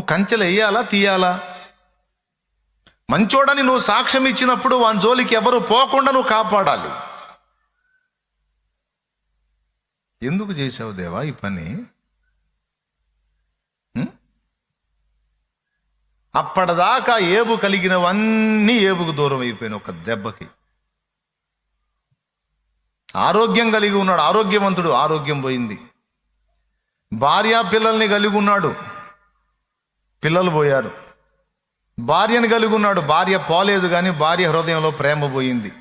నువ్వు కంచెలు వేయాలా తీయాలా? మంచోడని నువ్వు సాక్ష్యం ఇచ్చినప్పుడు వాని జోలికి ఎవరు పోకుండా నువ్వు కాపాడాలి. ఎందుకు చేసావు దేవా ఈ పని? అప్పటిదాకా ఏబు కలిగినవన్నీ ఏబుకు దూరం అయిపోయిన ఒక దెబ్బకి. ఆరోగ్యం కలిగి ఉన్నాడు ఆరోగ్యవంతుడు ఆరోగ్యం పోయింది. భార్య పిల్లల్ని కలిగి ఉన్నాడు. పిల్లలు పోయారు. భార్యని కలిగి ఉన్నాడు. భార్య పోలేదు కానీ భార్య హృదయంలో ప్రేమ పోయింది.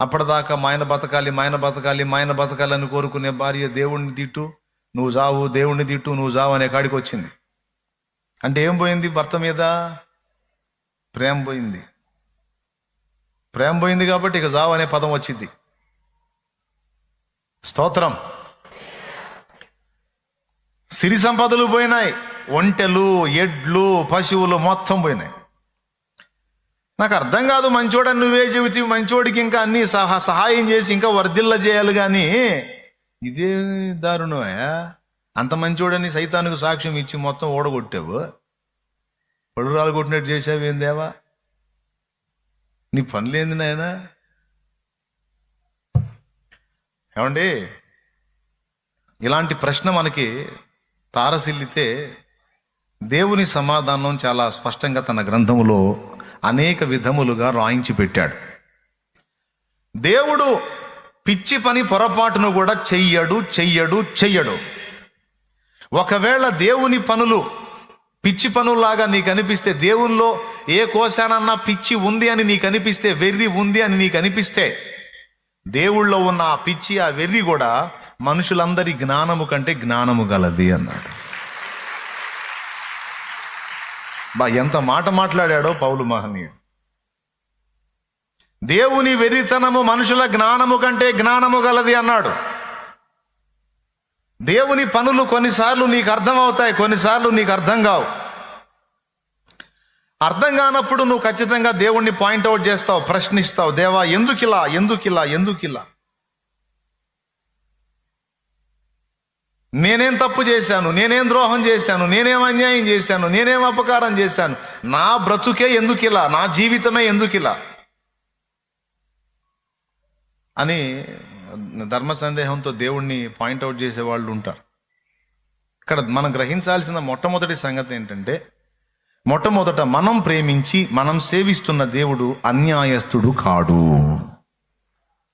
అప్పటిదాకా మాయన బతకాలి మాయన బతకాలి మాయన బతకాలి అని కోరుకునే భార్య దేవుణ్ణి తిట్టు నువ్వు జావు దేవుణ్ణి తిట్టు నువ్వు జావు అనే కాడికి వచ్చింది. అంటే ఏం పోయింది? భర్త మీద ప్రేమ పోయింది. ప్రేమ పోయింది కాబట్టి ఇక జావు అనే పదం వచ్చింది. స్తోత్రం. సిరి సంపదలు పోయినాయి. ఒంటెలు ఎడ్లు పశువులు మొత్తం పోయినాయి. నాకు అర్థం కాదు మంచోడని నువ్వే చెబుతీ మంచోడికి ఇంకా అన్ని సహా సహాయం చేసి ఇంకా వర్ధిల్ల చేయాలి కానీ ఇదే దారుణమే. అంత మంచోడని సైతానికి సాక్ష్యం ఇచ్చి మొత్తం ఓడగొట్టావు. పడురాలు కొట్టినట్టు చేసావు దేవా? నీ పనులేంది నాయన? ఏమండి? ఇలాంటి ప్రశ్న మనకి తారసిల్లితే దేవుని సమాధానం చాలా స్పష్టంగా తన గ్రంథములో అనేక విధములుగా రాయించి పెట్టాడు. దేవుడు పిచ్చి పని పొరపాటును కూడా చెయ్యడు చెయ్యడు చెయ్యడు. ఒకవేళ దేవుని పనులు పిచ్చి పనుల్లాగా నీకు అనిపిస్తే దేవుల్లో ఏ కోశానన్నా పిచ్చి ఉంది అని నీకు అనిపిస్తే వెర్రి ఉంది అని నీకు అనిపిస్తే దేవుళ్ళో ఉన్న ఆ పిచ్చి ఆ వెర్రి కూడా మనుషులందరి జ్ఞానము కంటే జ్ఞానము గలది అన్నాడు. బా ఎంత మాట మాట్లాడాడో పౌలు మహనీయుడు. దేవుని వెరితనము మనుషుల జ్ఞానము కంటే జ్ఞానము గలది అన్నాడు. దేవుని పనులు కొన్నిసార్లు నీకు అర్థమవుతాయి కొన్నిసార్లు నీకు అర్థం కావు. అర్థం కానప్పుడు నువ్వు ఖచ్చితంగా దేవుణ్ణి పాయింట్అవుట్ చేస్తావు ప్రశ్నిస్తావు. దేవా ఎందుకిలా ఎందుకిలా ఎందుకిలా? నేనేం తప్పు చేశాను? నేనేం ద్రోహం చేశాను? నేనేం అన్యాయం చేశాను? నేనేం అపకారం చేశాను? నా బ్రతుకే ఎందుకిలా? నా జీవితమే ఎందుకు ఇలా అని ధర్మ సందేహంతో దేవుణ్ణి పాయింట్అవుట్ చేసే వాళ్ళు ఉంటారు. ఇక్కడ మనం గ్రహించాల్సిన మొట్టమొదటి సంగతి ఏంటంటే మొట్టమొదట మనం ప్రేమించి మనం సేవిస్తున్న దేవుడు అన్యాయస్తుడు కాడు.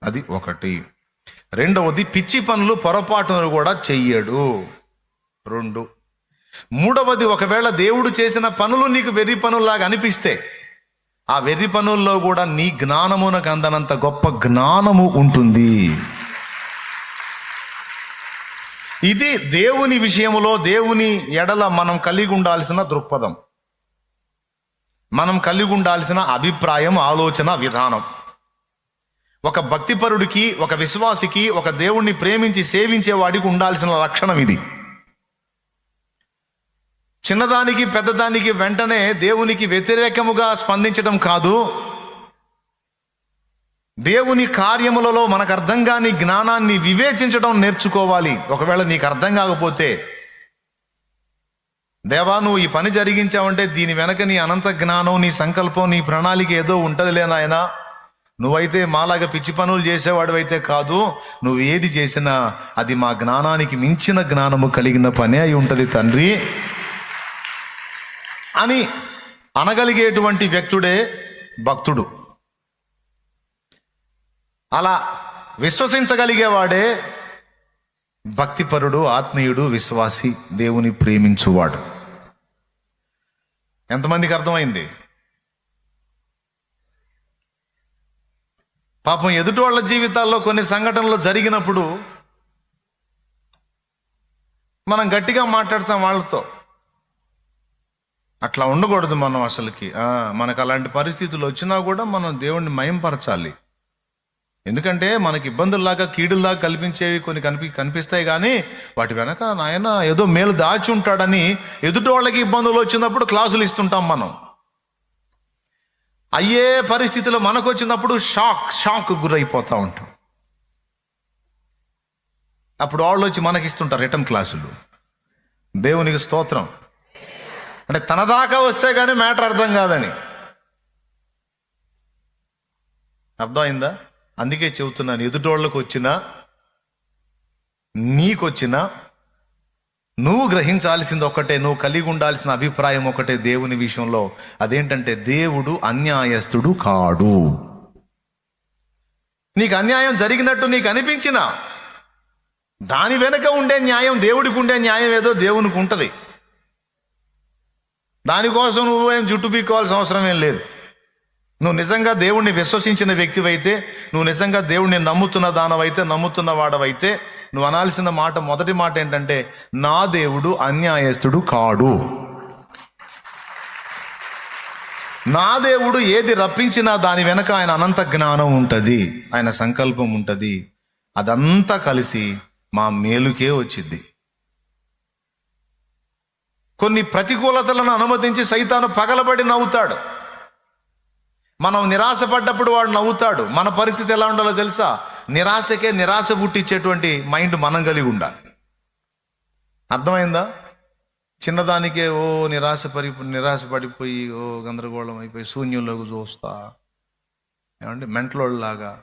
అది ఒకటి. రెండవది పిచ్చి పనులు పొరపాటును కూడా చెయ్యడు. రెండు. మూడవది ఒకవేళ దేవుడు చేసిన పనులు నీకు వెర్రి పనుల్లాగా అనిపిస్తే ఆ వెర్రి పనుల్లో కూడా నీ జ్ఞానమునకు అందనంత గొప్ప జ్ఞానము ఉంటుంది. ఇది దేవుని విషయములో దేవుని ఎడల మనం కలిగి ఉండాల్సిన దృక్పథం. మనం కలిగి ఉండాల్సిన అభిప్రాయం ఆలోచన విధానం. ఒక భక్తిపరుడికి ఒక విశ్వాసికి ఒక దేవుణ్ణి ప్రేమించి సేవించే వాడికి ఉండాల్సిన లక్షణం ఇది. చిన్నదానికి పెద్దదానికి వెంటనే దేవునికి వ్యతిరేకముగా స్పందించడం కాదు. దేవుని కార్యములలో మనకు అర్థం కాని జ్ఞానాన్ని వివేచించడం నేర్చుకోవాలి. ఒకవేళ నీకు అర్థం కాకపోతే దేవా నువ్వు ఈ పని జరిగించావంటే దీని వెనక నీ అనంత జ్ఞానం నీ సంకల్పం నీ ప్రణాళిక ఏదో ఉంటదిలే నాయనా. నువ్వైతే మాలాగా పిచ్చి పనులు చేసేవాడు అయితే కాదు నువ్వు ఏది చేసినా అది మా జ్ఞానానికి మించిన జ్ఞానము కలిగిన పనే అయి ఉంటుంది తండ్రి. అని అనగలిగేటువంటి వ్యక్తుడే భక్తుడు. అలా విశ్వసించగలిగేవాడే భక్తిపరుడు ఆత్మీయుడు విశ్వాసి దేవుని ప్రేమించువాడు. ఎంతమందికి అర్థమైంది? పాపం ఎదుటి వాళ్ళ జీవితాల్లో కొన్ని సంఘటనలు జరిగినప్పుడు మనం గట్టిగా మాట్లాడతాం వాళ్ళతో. అట్లా ఉండకూడదు మనం అసలుకి. మనకు అలాంటి పరిస్థితులు వచ్చినా కూడా మనం దేవుణ్ణి మయంపరచాలి. ఎందుకంటే మనకి ఇబ్బందుల్లాగా కీడుల్లాగా కల్పించేవి కొన్ని కనిపి కనిపిస్తాయి కానీ వాటి వెనక నాయన ఏదో మేలు దాచి ఉంటాడని ఎదుటి వాళ్ళకి ఇబ్బందులు వచ్చినప్పుడు క్లాసులు ఇస్తుంటాం మనం. అయ్యే పరిస్థితిలో మనకు వచ్చినప్పుడు షాక్ షాక్ గురైపోతూ ఉంటాం. అప్పుడు వాళ్ళు వచ్చి మనకి ఇస్తుంటారు రిటర్న్ క్లాసులు. దేవునికి స్తోత్రం. అంటే తన దాకా వస్తే కానీ మ్యాటర్ అర్థం కాదని. అర్థమైందా? అందుకే చెబుతున్నాను ఎదుటోళ్ళకు వచ్చినా నీకొచ్చినా నువ్వు గ్రహించాల్సింది ఒకటే నువ్వు కలిగి ఉండాల్సిన అభిప్రాయం ఒకటే దేవుని విషయంలో. అదేంటంటే దేవుడు అన్యాయస్తుడు కాడు. నీకు అన్యాయం జరిగినట్టు నీకు అనిపించిన దాని వెనుక ఉండే న్యాయం దేవుడికి ఉండే న్యాయం ఏదో దేవునికి ఉంటుంది. దానికోసం నువ్వు ఏం జుట్టు పీక్కోవాల్సిన అవసరం ఏం లేదు. నువ్వు నిజంగా దేవుణ్ణి విశ్వసించిన వ్యక్తివైతే నువ్వు నిజంగా దేవుణ్ణి నమ్ముతున్న దానవైతే నమ్ముతున్న వాడవైతే నువ్వు అనాల్సిన మాట మొదటి మాట ఏంటంటే నా దేవుడు అన్యాయస్తుడు కాడు. నా దేవుడు ఏది రప్పించినా దాని వెనక ఆయన అనంత జ్ఞానం ఉంటుంది ఆయన సంకల్పం ఉంటుంది. అదంతా కలిసి మా మేలుకే వచ్చింది. కొన్ని ప్రతికూలతలను అనుమతించి సైతాను పగలబడి నవ్వుతాడు. మనం నిరాశపడ్డప్పుడు వాడు నవ్వుతాడు. మన పరిస్థితి ఎలా ఉండాలో తెలుసా? నిరాశకే నిరాశ పుట్టించేటువంటి మైండ్ మనం కలిగి ఉండాలి. అర్థమైందా? చిన్నదానికే ఓ నిరాశ పరి నిరాశ పడిపోయి ఓ గందరగోళం అయిపోయి శూన్యంలోకి చూస్తా. ఏమంటే మెంటలోళ్ళలాగా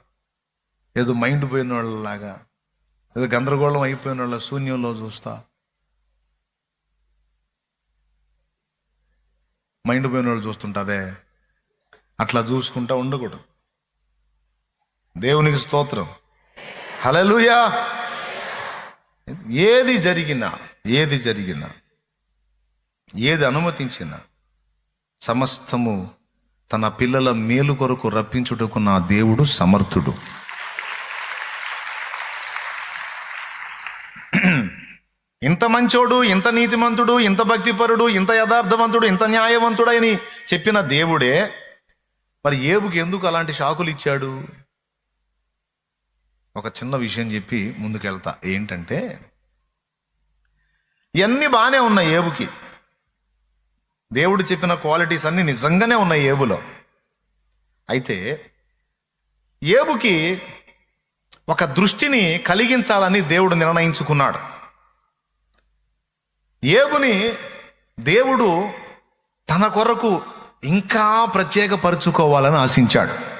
ఏదో మైండ్ పోయిన వాళ్ళలాగా ఏదో గందరగోళం అయిపోయిన వాళ్ళ శూన్యంలో చూస్తా. మైండ్ పోయిన వాళ్ళు చూస్తుంటారే అట్లా చూసుకుంటా ఉండకూడదు. దేవునికి స్తోత్రం. హలలుయా ఏది జరిగినా ఏది జరిగినా ఏది అనుమతించినా సమస్తము తన పిల్లల మేలు కొరకు రప్పించుటకు నా దేవుడు సమర్థుడు. ఇంత మంచోడు ఇంత నీతిమంతుడు ఇంత భక్తిపరుడు ఇంత యథార్థవంతుడు ఇంత న్యాయవంతుడని చెప్పిన దేవుడే మరి ఏబుకి ఎందుకు అలాంటి షాకులు ఇచ్చాడు? ఒక చిన్న విషయం చెప్పి ముందుకెళ్తా. ఏంటంటే ఇవన్నీ బాగానే ఉన్నాయి ఏబుకి. దేవుడు చెప్పిన క్వాలిటీస్ అన్ని నిజంగానే ఉన్నాయి ఏబులో. అయితే ఏబుకి ఒక దృష్టిని కలిగించాలని దేవుడు నిర్ణయించుకున్నాడు. ఏబుని దేవుడు తన కొరకు ఇంకా ప్రత్యేకపరుచుకోవాలని ఆశించాడు.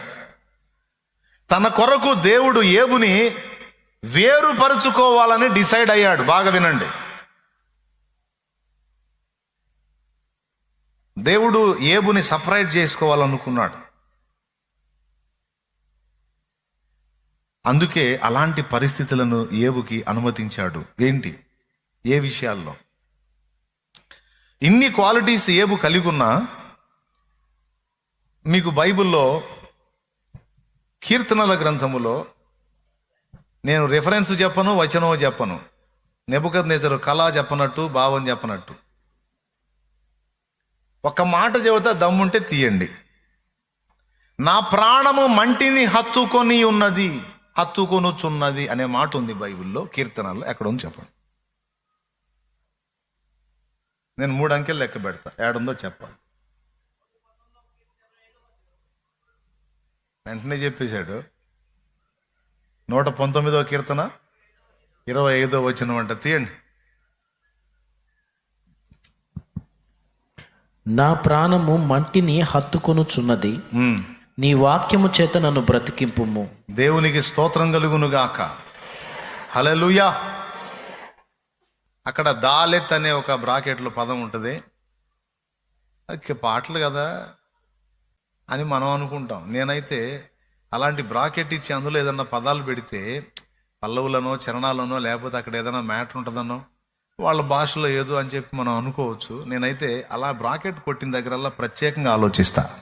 తన కొరకు దేవుడు ఏబుని వేరుపరుచుకోవాలని డిసైడ్ అయ్యాడు. బాగా వినండి. దేవుడు ఏబుని సపరేట్ చేసుకోవాలనుకున్నాడు. అందుకే అలాంటి పరిస్థితులను ఏబుకి అనుమతించాడు. ఏంటి? ఏ విషయాల్లో? ఇన్ని క్వాలిటీస్ ఏబు కలిగి ఉన్నా మీకు బైబిల్లో కీర్తనల గ్రంథములో నేను రిఫరెన్స్ చెప్పను వచనో చెప్పను. నెబుకద్ నేచరు కళ చెప్పనట్టు భావం చెప్పనట్టు. ఒక మాట చెబుతా దమ్ముంటే తీయండి. నా ప్రాణము మంటిని హత్తుకొని ఉన్నది హత్తుకొనుచున్నది అనే మాట ఉంది బైబిల్లో కీర్తనల్లో ఎక్కడ ఉంది చెప్పండి. నేను మూడు అంకెలు లెక్క పెడతా ఏడుందో చెప్పాలి. వెంటనే చెప్పేశాడు. నూట పంతొమ్మిదో కీర్తన ఇరవై ఐదో వచ్చిన వంట తీయండి. నా ప్రాణము మంటిని హత్తుకొనుచున్నది. నీ వాక్యము చేత నన్ను బ్రతికింపుము. దేవునికి స్తోత్రం కలుగును గాక. హలలుయా అక్కడ దాలెత్ అనే ఒక బ్రాకెట్లో పదం ఉంటుంది. పాటలు కదా. అని మనం అనుకుంటాం. నేనైతే అలాంటి బ్రాకెట్ ఇచ్చి అందులో ఏదన్నా పదాలు పెడితే పల్లవులనో చరణాలనో లేకపోతే అక్కడ ఏదైనా మ్యాటర్ ఉంటుందనో వాళ్ళ భాషలో ఏదో అని చెప్పి మనం అనుకోవచ్చు. నేనైతే అలా బ్రాకెట్ కొట్టిన దగ్గరల్లా ప్రత్యేకంగా ఆలోచిస్తా.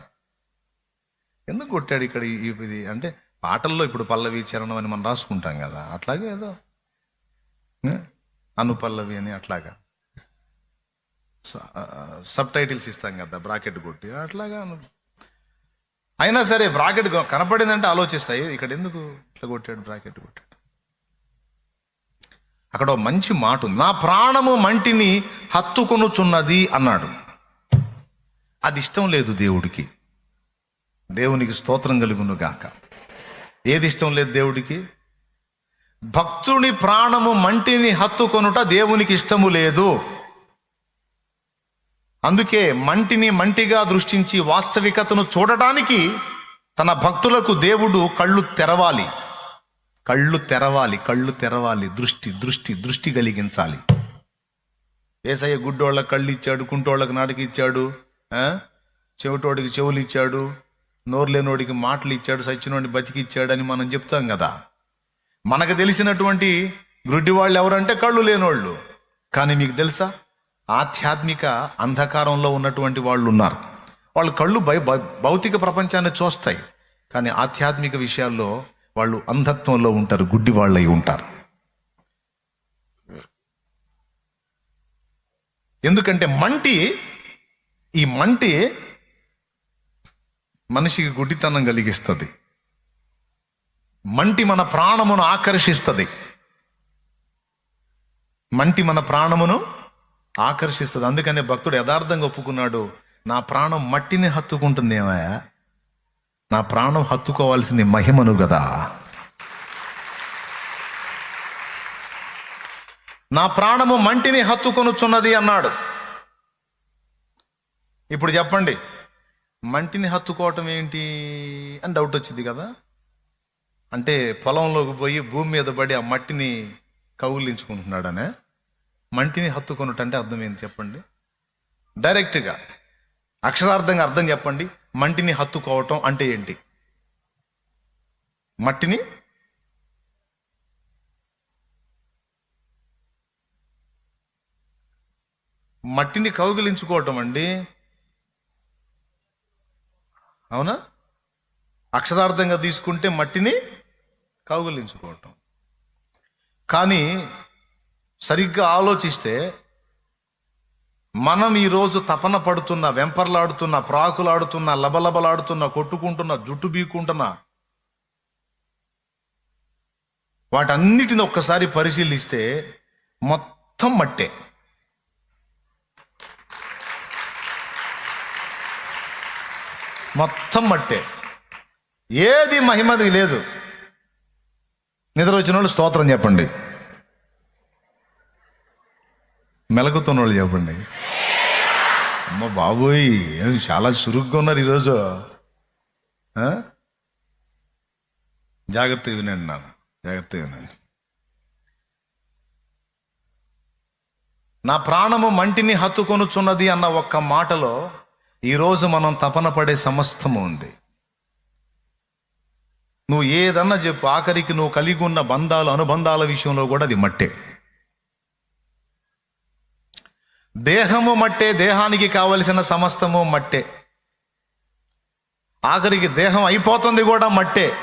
ఎందుకు కొట్టాడు ఇక్కడ ఈ- ఇది? అంటే పాటల్లో ఇప్పుడు పల్లవి చరణం అని మనం రాసుకుంటాం కదా అట్లాగే ఏదో. అనుపల్లవి అని అట్లాగా. సబ్ టైటిల్స్ ఇస్తాం కదా బ్రాకెట్ కొట్టి అట్లాగా అను అయినా సరే బ్రాకెట్ కనపడిందంటే ఆలోచిస్తాయి ఇక్కడ ఎందుకు ఇట్లా కొట్టాడు? బ్రాకెట్ కొట్టాడు. అక్కడ మంచి మాట ఉంది. నా ప్రాణము మంటిని హత్తుకొనుచున్నది అన్నాడు. అది ఇష్టం లేదు దేవుడికి. దేవునికి స్తోత్రం కలుగును గాక. ఏది ఇష్టం లేదు దేవుడికి? భక్తుని ప్రాణము మంటిని హత్తుకొనుట దేవునికి ఇష్టము లేదు. అందుకే మంటిని మంటిగా దృష్టించి వాస్తవికతను చూడటానికి తన భక్తులకు దేవుడు కళ్ళు తెరవాలి. కళ్ళు తెరవాలి కళ్ళు తెరవాలి దృష్టి దృష్టి దృష్టి కలిగించాలి. ఏసయ్య గుడ్డోళ్ళకి కళ్ళు ఇచ్చాడు కుంటోళ్ళకి నాటికి ఇచ్చాడు చెవిటోడికి చెవులు ఇచ్చాడు నోరు లేనోడికి మాటలు ఇచ్చాడు సచ్చినోడిని బతికిచ్చాడు అని మనం చెప్తాం కదా. మనకు తెలిసినటువంటి గ్రుడ్డి వాళ్ళు ఎవరంటే కళ్ళు లేనోళ్ళు. కానీ మీకు తెలుసా? ఆధ్యాత్మిక అంధకారంలో ఉన్నటువంటి వాళ్ళు ఉన్నారు. వాళ్ళ కళ్ళు భయ భౌతిక ప్రపంచాన్ని చూస్తాయి. కానీ ఆధ్యాత్మిక విషయాల్లో వాళ్ళు అంధత్వంలో ఉంటారు గుడ్డి వాళ్ళై ఉంటారు. ఎందుకంటే మంటి ఈ మంటి మనిషికి గుడ్డితనం కలిగిస్తుంది. మంటి మన ప్రాణమును ఆకర్షిస్తుంది. మంటి మన ప్రాణమును ఆకర్షిస్తుంది. అందుకనే భక్తుడు యథార్థంగా ఒప్పుకున్నాడు నా ప్రాణం మట్టిని హత్తుకుంటుందేమయ్యా నా ప్రాణం హత్తుకోవాల్సింది మహిమను కదా. నా ప్రాణము మంటిని హత్తుకొనుచున్నది అన్నాడు. ఇప్పుడు చెప్పండి మంటిని హత్తుకోవటం ఏంటి అని డౌట్ వచ్చింది కదా. అంటే పొలంలోకి పోయి భూమి మీద పడి ఆ మట్టిని కౌగిలించుకుంటున్నాడనే. మంటిని హత్తుకొనుట అంటే అర్థం ఏంటి చెప్పండి? డైరెక్ట్గా అక్షరార్థంగా అర్థం చెప్పండి. మంటిని హత్తుకోవటం అంటే ఏంటి? మట్టిని? మట్టిని కౌగిలించుకోవటం అండి. అవునా? అక్షరార్థంగా తీసుకుంటే మట్టిని కౌగిలించుకోవటం. కానీ సరిగ్గా ఆలోచిస్తే మనం ఈరోజు తపన పడుతున్న వెంపర్లాడుతున్న ప్రాకులాడుతున్న లబలబలాడుతున్న కొట్టుకుంటున్న జుట్టు బీకుంటున్న వాటన్నిటిని ఒక్కసారి పరిశీలిస్తే మొత్తం మట్టే. మొత్తం మట్టే. ఏది మహిమది లేదు. నిద్ర వచ్చిన వాళ్ళు స్తోత్రం చెప్పండి. మెలకుతున్న వాళ్ళు చెప్పండి. అమ్మ బాబోయ్ చాలా చురుగ్గా ఉన్నారు ఈరోజు. ఆ? జాగ్రత్తగా వినండి నాన్న జాగ్రత్తగా వినండి. నా ప్రాణము మంటిని హత్తుకొనుచున్నది అన్న ఒక్క మాటలో ఈరోజు మనం తపన పడే సమస్తము ఉంది. నువ్వు ఏదన్నా చెప్పు ఆఖరికి నువ్వు కలిగి ఉన్న బంధాలు అనుబంధాల విషయంలో కూడా అది మట్టే. దేహము మట్టే దేహానికి కావలసిన సమస్తము మట్టే. ఆఖరికి దేహం అయిపోతుంది కూడా మట్టే.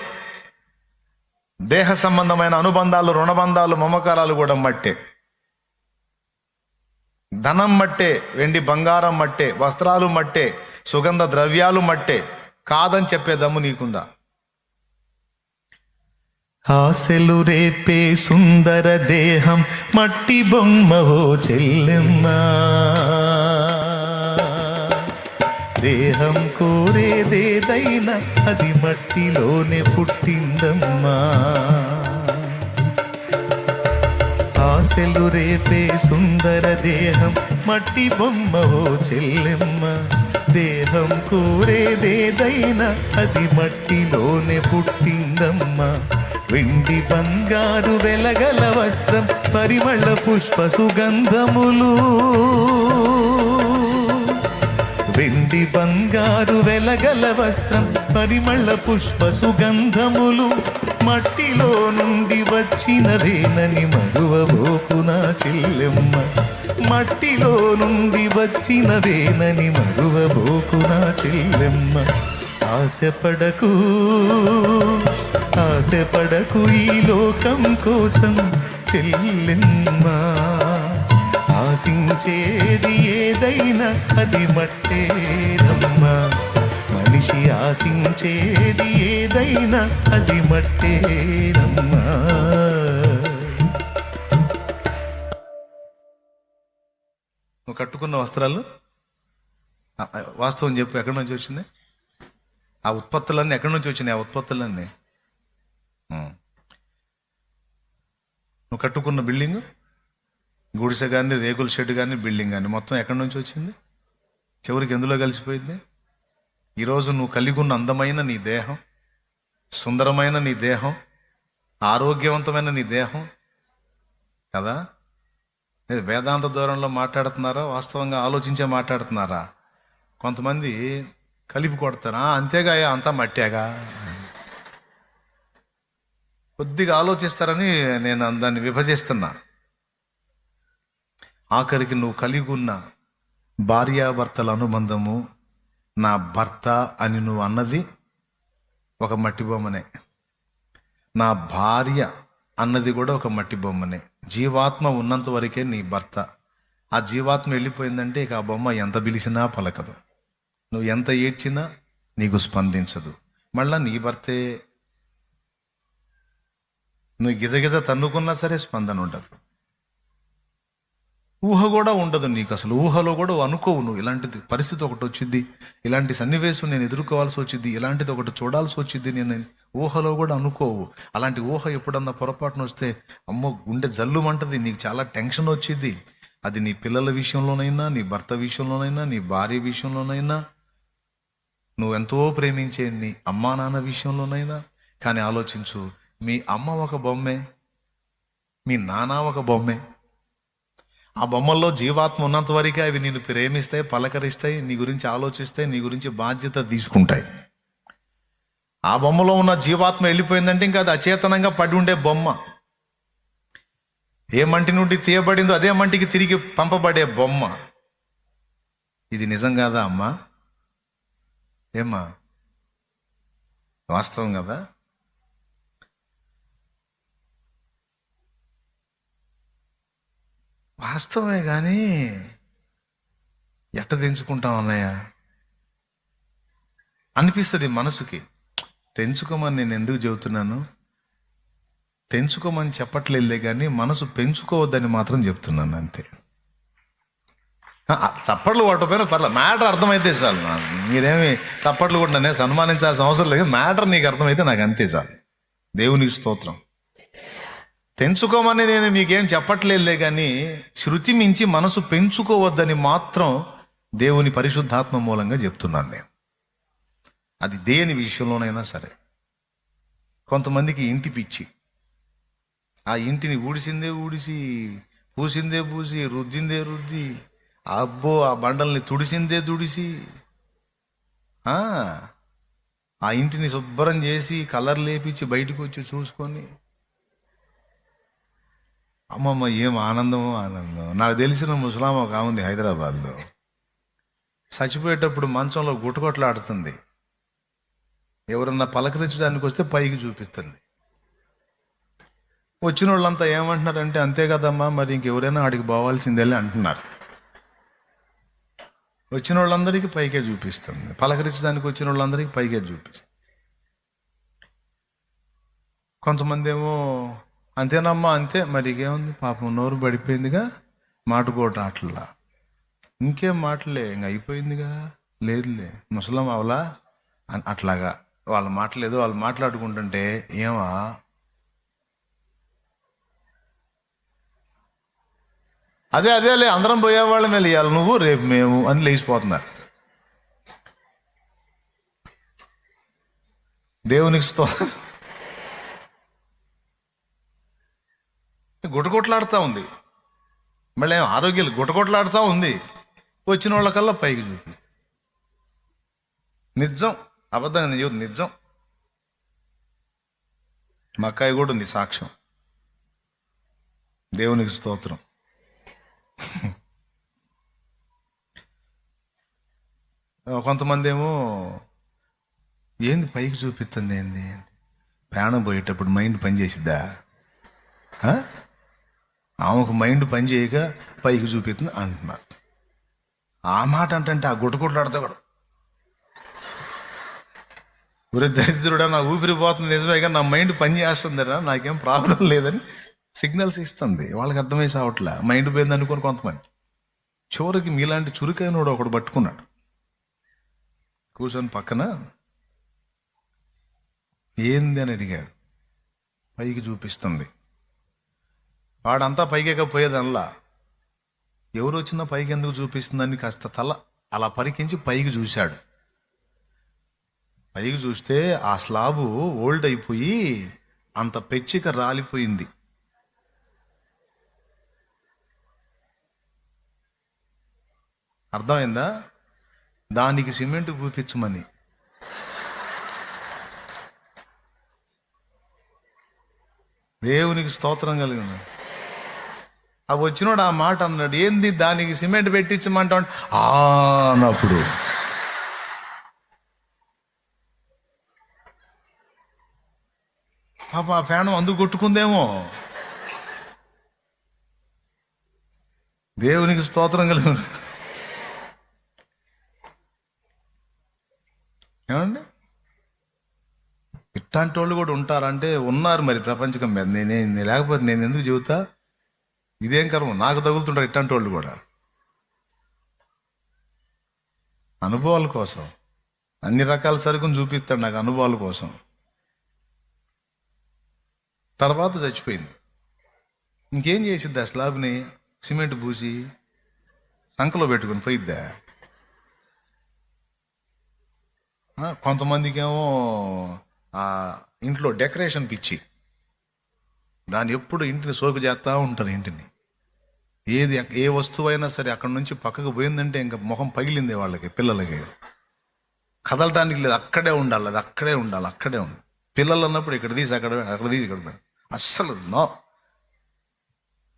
దేహ సంబంధమైన అనుబంధాలు రుణబంధాలు మమకారాలు కూడా మట్టే. ధనం మట్టే వెండి బంగారం మట్టే వస్త్రాలు మట్టే సుగంధ ద్రవ్యాలు మట్టే. కాదని చెప్పే దమ్ము నీకుందా? ఆశలు రేపే సుందర దేహం మట్టి బొమ్మవో చెల్లెమ్మ. దేహం కోరేదేదైనా అది మట్టిలోనే పుట్టిందమ్మా. ఆశలు రేపే సుందర దేహం మట్టి బొమ్మవో చెల్లెమ్మ. దేహం కోరేదేదైనా అది మట్టిలోనే పుట్టిందమ్మా. వెండి బంగారు వెలగల వస్త్రం పరిమళ పుష్ప సుగంధములు. వెండి బంగారు వెలగల వస్త్రం పరిమళ పుష్ప సుగంధములు. మట్టిలో నుండి వచ్చినవేనని మరువబోకు నా చెల్లెమ్మ. మట్టిలో నుండి వచ్చినవేనని మరువబోకు నా చెల్లెమ్మ. ఆశపడకు. ఆశపడకు ఈ లోకం కోసం చెల్లెమ్మా ఆశించేది ఏదైనా అది మట్టేదమ్మా మనిషి ఆశించేది ఏదైనా అది మట్టేనమ్మా. నువ్వు కట్టుకున్న వస్త్రాలు? వాస్తవం చెప్పు ఎక్కడి నుంచి వచ్చింది? ఆ ఉత్పత్తులన్నీ ఎక్కడి నుంచి వచ్చినాయి ఆ ఉత్పత్తులన్నీ? Hmm. నువ్వు కట్టుకున్న బిల్డింగ్? గుడిసె కానీ రేకుల షెడ్ కానీ బిల్డింగ్ కానీ మొత్తం ఎక్కడి నుంచి వచ్చింది? చివరికి ఎందులో కలిసిపోయింది? ఈరోజు నువ్వు కలిగి ఉన్న అందమైన నీ దేహం సుందరమైన నీ దేహం ఆరోగ్యవంతమైన నీ దేహం కదా? వేదాంత దూరంలో మాట్లాడుతున్నారా? వాస్తవంగా ఆలోచించే మాట్లాడుతున్నారా? కొంతమంది కలిపి కొడతారా? అంతేగా అంతా మట్టాగా? కొద్దిగా ఆలోచిస్తారని నేను దాన్ని విభజిస్తున్నా. ఆఖరికి నువ్వు కలిగి ఉన్న భార్యాభర్తల అనుబంధము నా భర్త అని నువ్వు అన్నది ఒక మట్టి బొమ్మనే. నా భార్య అన్నది కూడా ఒక మట్టి బొమ్మనే. జీవాత్మ ఉన్నంత వరకే నీ భర్త. ఆ జీవాత్మ వెళ్ళిపోయిందంటే ఇక ఆ బొమ్మ ఎంత పిలిచినా పలకదు. నువ్వు ఎంత ఏడ్చినా నీకు స్పందించదు. మళ్ళా నీ భర్తే నువ్వు గిజగిజ తన్నుకున్నా సరే స్పందన ఉండదు. ఊహ కూడా ఉండదు నీకు అసలు. ఊహలో కూడా అనుకోవు నువ్వు. ఇలాంటిది పరిస్థితి ఒకటి వచ్చింది ఇలాంటి సన్నివేశం నేను ఎదుర్కోవాల్సి వచ్చింది ఇలాంటిది ఒకటి చూడాల్సి వచ్చింది నేను ఊహలో కూడా అనుకోవు. అలాంటి ఊహ ఎప్పుడన్నా పొరపాటున వస్తే అమ్మో గుండె జల్లుమంటది. నీకు చాలా టెన్షన్ వచ్చింది అది నీ పిల్లల విషయంలోనైనా నీ భర్త విషయంలోనైనా నీ భార్య విషయంలోనైనా నువ్వు ఎంతో ప్రేమించే నీ అమ్మా నాన్న విషయంలోనైనా. కానీ ఆలోచించు మీ అమ్మ ఒక బొమ్మే మీ నాన్న ఒక బొమ్మే. ఆ బొమ్మల్లో జీవాత్మ ఉన్నంత వరకే అవి నిన్ను ప్రేమిస్తాయి పలకరిస్తాయి నీ గురించి ఆలోచిస్తాయి నీ గురించి బాధ్యత తీసుకుంటాయి. ఆ బొమ్మలో ఉన్న జీవాత్మ వెళ్ళిపోయిందంటే ఇంకా అది అచేతనంగా పడి ఉండే బొమ్మ. ఏ మంటి నుండి తీయబడిందో అదే మంటికి తిరిగి పంపబడే బొమ్మ. ఇది నిజం కాదా అమ్మా? ఏమ్మా? వాస్తవం కదా? వాస్తవమే కానీ ఎట్ట తెంచుకుంటాం అన్నయ్య? అనిపిస్తుంది మనసుకి. తెంచుకోమని నేను ఎందుకు చెబుతున్నాను? తెంచుకోమని చెప్పట్లేదులే కానీ మనసు పెంచుకోవద్దని మాత్రం చెప్తున్నాను అంతే. చప్పట్లు కొట్టకపోయినా పర్లేదు మ్యాటర్ అర్థమైతే చాలు. మీరేమి చప్పట్లు కొట్టిననే సన్మానించాల్సిన అవసరం లేదు మ్యాటర్ నీకు అర్థమైతే నాకు అంతే చాలు. దేవునికి స్తోత్రం. తెంచుకోమని నేను మీకేం చెప్పట్లేదులే కానీ శృతి మించి మనసు పెంచుకోవద్దని మాత్రం దేవుని పరిశుద్ధాత్మ మూలంగా చెప్తున్నాను నేను. అది దేని విషయంలోనైనా సరే. కొంతమందికి ఇంటి పిచ్చి. ఆ ఇంటిని ఊడిసిందే ఊడిసి పూసిందే పూసి రుద్దిందే రుద్ది అబ్బో ఆ బండల్ని తుడిసిందే తుడిసి ఆ, ఇంటిని శుభ్రం చేసి కలర్ లేపించి బయటకు వచ్చి చూసుకొని అమ్మమ్మ ఏం ఆనందమో ఆనందం. నాకు తెలిసిన ముసలాం ఒక ఆమె ఉంది హైదరాబాద్లో. చచ్చిపోయేటప్పుడు మంచంలో గుట్టగొట్లాడుతుంది ఎవరన్నా పలకరించడానికి వస్తే పైకి చూపిస్తుంది. వచ్చిన వాళ్ళంతా ఏమంటున్నారంటే అంతే కదమ్మా మరి ఇంకెవరైనా ఆడికి పోవాల్సిందేలే అంటున్నారు. వచ్చిన వాళ్ళందరికీ పైకే చూపిస్తుంది. పలకరించడానికి వచ్చిన వాళ్ళందరికీ పైకే చూపిస్తుంది. కొంతమంది ఏమో అంతేనమ్మా అంతే. మరి ఏముంది పాపం నోరు పడిపోయిందిగా మాటుకోట అట్లా ఇంకేం మాటలే ఇంక అయిపోయిందిగా. లేదులే ముసలం అవలా? అట్లాగా. వాళ్ళ మాటలేదు వాళ్ళు మాట్లాడుకుంటుంటే ఏమా? అదే అదేలే అందరం పోయేవాళ్ళం వెళ్ళాలి నువ్వు రేపు మేము అని లేచిపోతున్నారు. దేవునికి sto గుటగుట్లాడుతూ ఉంది. మళ్ళీ ఏం ఆరోగ్యాలు గుటగుట్లాడుతూ ఉంది. వచ్చిన వాళ్ళకల్లా పైకి చూపి నిజం అబద్ధం చెబుతుంది నిజం? మా అక్కాయి కూడా ఉంది సాక్ష్యం. దేవునికి స్తోత్రం. కొంతమంది ఏమో ఏంది పైకి చూపిస్తుంది ఏంది? ప్రాణం పోయేటప్పుడు మైండ్ పనిచేసిద్దా? ఆమెకు మైండ్ పని చేయక పైకి చూపిస్తుంది అంటున్నారు ఆ మాట అంటే ఆ గుటగుట్లాడుతూ కూడా. ఒరే దరిద్రుడా నా ఊపిరి పోతుంది నిజమే కానీ నా మైండ్ పని చేస్తుందిరా నాకేం ప్రాబ్లం లేదని సిగ్నల్స్ ఇస్తుంది. వాళ్ళకి అర్థమై సావట్లే మైండ్ పోయింది అనుకోని కొంతమంది. చివరికి మీలాంటి చురుకైనోడు ఒకడు పట్టుకున్నాడు. కూర్చొని పక్కన ఏంది అని అడిగాడు. పైకి చూపిస్తుంది. వాడంతా పైకి పోయేదనలా ఎవరు వచ్చినా పైకి ఎందుకు చూపిస్తుందని కాస్త తల అలా పరికించి పైకి చూశాడు. పైకి చూస్తే ఆ స్లాబు ఓల్డ్ అయిపోయి అంత పెచ్చిక రాలిపోయింది. అర్థమైందా? దానికి సిమెంట్ పూపించమని దేవునికి స్తోత్రం కలిగిన ఆ వచ్చినోడు ఆ మాట అన్నాడు ఏంది దానికి సిమెంట్ పెట్టించమంటా ఆ అన్నప్పుడు. పాప ఆ ఫ్యాన్ అందుకు కొట్టుకుందేమో. దేవునికి స్తోత్రం కలిగి ఏమండి? ఇట్లాంటి వాళ్ళు కూడా ఉంటారంటే ఉన్నారు మరి ప్రపంచకం మీద. నేనే నేను లేకపోతే నేను ఎందుకు చెబుతా? ఇదేం కర్మ? నాకు తగులుతుంటారు ఇట్లాంటి వాళ్ళు కూడా. అనుభవాల కోసం. అన్ని రకాల సరుకును చూపిస్తాడు నాకు అనుభవాల కోసం. తర్వాత చచ్చిపోయింది. ఇంకేం చేసిద్ది ఆ స్లాబ్ని? సిమెంట్ పూసి సంకలో పెట్టుకుని పోయిద్దా? కొంతమందికేమో కొంతమందికి ఏమో ఇంట్లో డెకరేషన్ పిచ్చి. దాన్ని ఎప్పుడు ఇంటిని సోకు చేస్తూ ఉంటారు ఇంటిని. ఏది ఏ వస్తువు అయినా సరే అక్కడ నుంచి పక్కకు పోయిందంటే ఇంకా మొహం పగిలింది వాళ్ళకి పిల్లలకి. కదలటానికి లేదు అక్కడే ఉండాలి అది అక్కడే ఉండాలి అక్కడే ఉండాలి. పిల్లలు అన్నప్పుడు ఇక్కడ తీసి అక్కడ అక్కడ తీసి ఇక్కడ అస్సలు నో.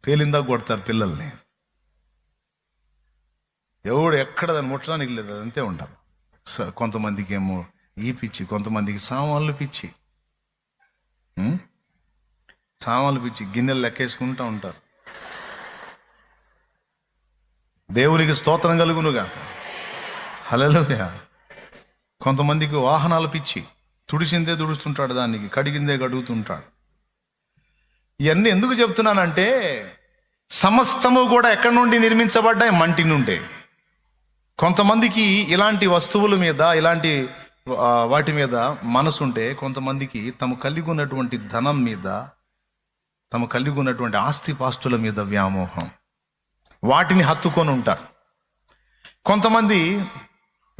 పేలిందా కొడతారు పిల్లల్ని. ఎవడు ఎక్కడ దాన్ని ముట్టడానికి లేదు అంతే ఉండాలి. స- కొంతమందికి ఏమో ఈ పిచ్చి కొంతమందికి సామాన్లు పిచ్చి. సామాన్లు పిచ్చి గిన్నెలు లెక్కేసుకుంటూ ఉంటారు. దేవునికి స్తోత్రం కలుగునుగా. హలలుగా కొంతమందికి వాహనాలు పిచ్చి. తుడిసిందే తుడుస్తుంటాడు దానికి కడిగిందే కడుగుతుంటాడు. ఇవన్నీ ఎందుకు చెప్తున్నానంటే సమస్తము కూడా ఎక్కడి నుండి నిర్మించబడ్డాయి? మంటి నుండే. కొంతమందికి ఇలాంటి వస్తువుల మీద ఇలాంటి వాటి మీద మనసుంటే కొంతమందికి తమ కలిగి ఉన్నటువంటి ధనం మీద తమ కలిగి ఉన్నటువంటి ఆస్తిపాస్తుల మీద వ్యామోహం. వాటిని హత్తుకొని ఉంటారు. కొంతమంది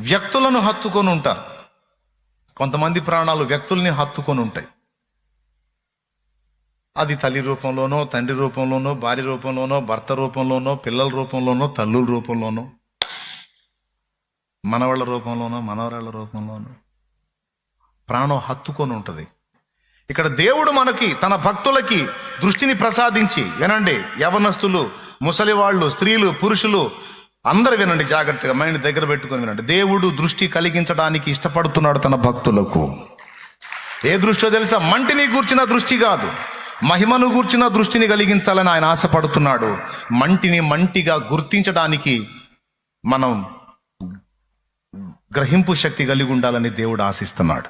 వ్యక్తులను హత్తుకొని ఉంటారు. కొంతమంది ప్రాణాలు వ్యక్తుల్ని హత్తుకొని ఉంటాయి. అది తల్లి రూపంలోనో తండ్రి రూపంలోనో భార్య రూపంలోనో భర్త రూపంలోనో పిల్లల రూపంలోనో తల్లుల రూపంలోనో మనవాళ్ళ రూపంలోనో మనవరాళ్ళ రూపంలోనో ప్రాణం హత్తుకొని ఉంటుంది. ఇక్కడ దేవుడు మనకి తన భక్తులకి దృష్టిని ప్రసాదించి వినండి యవనస్తులు ముసలివాళ్ళు స్త్రీలు పురుషులు అందరు వినండి జాగ్రత్తగా మైండ్ దగ్గర పెట్టుకొని వినండి. దేవుడు దృష్టి కలిగించడానికి ఇష్టపడుతున్నాడు తన భక్తులకు. ఏ దృష్టిలో తెలుసా? మంటిని గూర్చిన దృష్టి కాదు మహిమను కూర్చిన దృష్టిని కలిగించాలని ఆయన ఆశపడుతున్నాడు. మంటిని మంటిగా గుర్తించడానికి మనం గ్రహింపు శక్తి కలిగి ఉండాలని దేవుడు ఆశిస్తున్నాడు.